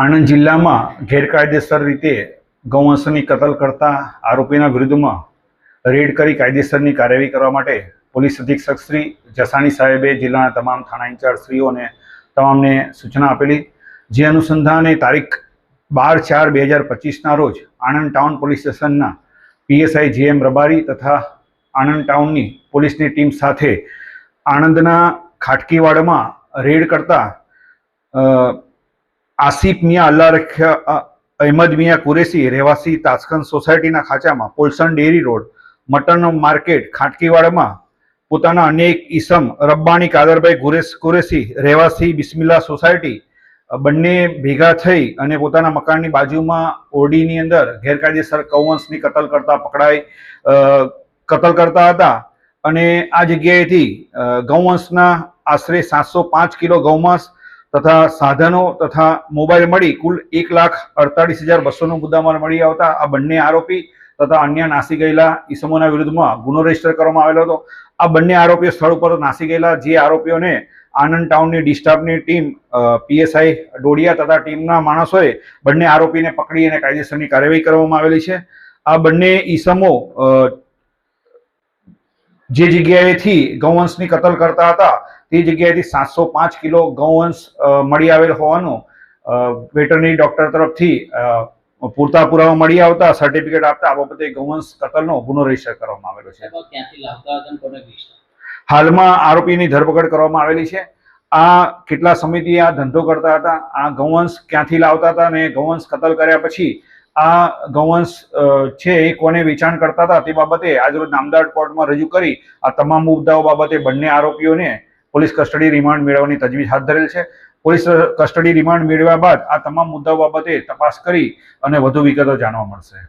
આણંદ જિલ્લામાં ગેરકાયદેસર રીતે ગૌવંશની કતલ કરતા આરોપીના વિરુદ્ધમાં રેડ કરી કાયદેસરની કાર્યવાહી કરવા માટે પોલીસ અધિક્ષક શ્રી જસાણી સાહેબે જિલ્લાના તમામ થાણા ઇન્ચાર્જશ્રીઓને તમામને સૂચના આપેલી. જે અનુસંધાને તારીખ બાર ચાર બે હજાર પચીસના રોજ આણંદ ટાઉન પોલીસ સ્ટેશનના પીએસઆઈ જીએમ રબારી તથા આણંદ ટાઉનની પોલીસની ટીમ સાથે આણંદના ખાટકીવાડમાં રેડ કરતા આસિફ મિયા અલ્લા રખ્યા અહેમદ મિયા કુરેશી રહેવાસી તાસ્કન સોસાયટીના ખાંચામાં Polson dairy road mutton market ખાટકીવાડમાં પોતાના અનેક ઈસમ રબ્બાણી કાદરભાઈ ગુરેશ કુરેશી રહેવાસી બિસ્મિલ્લા સોસાયટી બંને ભેગા થઈ અને પોતાના મકાનની બાજુમાં ઓરડીની અંદર ગેરકાયદેસર કૌવંશની કતલ કરતા પકડાઈ કતલ કરતા હતા અને આ જગ્યાએથી ગૌવંશના આશરે સાતસો પાંચ કિલો ગૌમાંસ તથા સાધનો તથા મોબાઈલ મળી કુલ એક લાખ અડતાલીસ હજાર બસોનો મુદ્દામાલ મળી આવતા આ બંને આરોપી તથા અન્ય નાસી ગયેલા ઈસમોના વિરુદ્ધમાં ગુનો રજિસ્ટર કરવામાં આવેલો હતો. આ બંને આરોપીઓ સ્થળ ઉપર નાસી ગયેલા. જે આરોપીઓને આનંદ ટાઉનની ડિસ્ટાફની ટીમ પીએસઆઈ ડોડિયા તથા ટીમના માણસોએ બંને આરોપીને પકડી અને કાયદેસરની કાર્યવાહી કરવામાં આવેલી છે. આ બંને ઈસમો જે જગ્યાએથી ગૌવંશની કતલ કરતા હતા તે જગ્યાએથી સાતસો પાંચ કિલો ગૌવંશ મળી આવેલ હોવાનું વેટરનરી ડોક્ટર તરફથી પૂરતા પુરાવા મળી આવતા સર્ટિફિકેટ આપતા આ બાબતે ગૌવંશ કતલનો ગુનો રજિસ્ટર કરવામાં આવેલો છે. હાલમાં આરોપીની ધરપકડ કરવામાં આવેલી છે. આ કેટલા સમયથી આ ધંધો કરતા હતા? આ ગૌવંશ ક્યાંથી લાવતા હતા અને ગૌવંશ કતલ કર્યા પછી આ ગૌવંશ છે એ કોને વેચાણ કરતા હતા તે બાબતે આજરોજ નામદાર કોર્ટમાં રજૂ કરી આ તમામ મુદ્દાઓ બાબતે બંને આરોપીઓને પોલીસ કસ્ટડી રિમાન્ડ મેળવવાની તજવીજ હાથ ધરેલ છે. પોલીસ કસ્ટડી રિમાન્ડ મેળવ્યા બાદ આ તમામ મુદ્દાઓ બાબતે તપાસ કરી અને વધુ વિગતો જાણવા મળશે.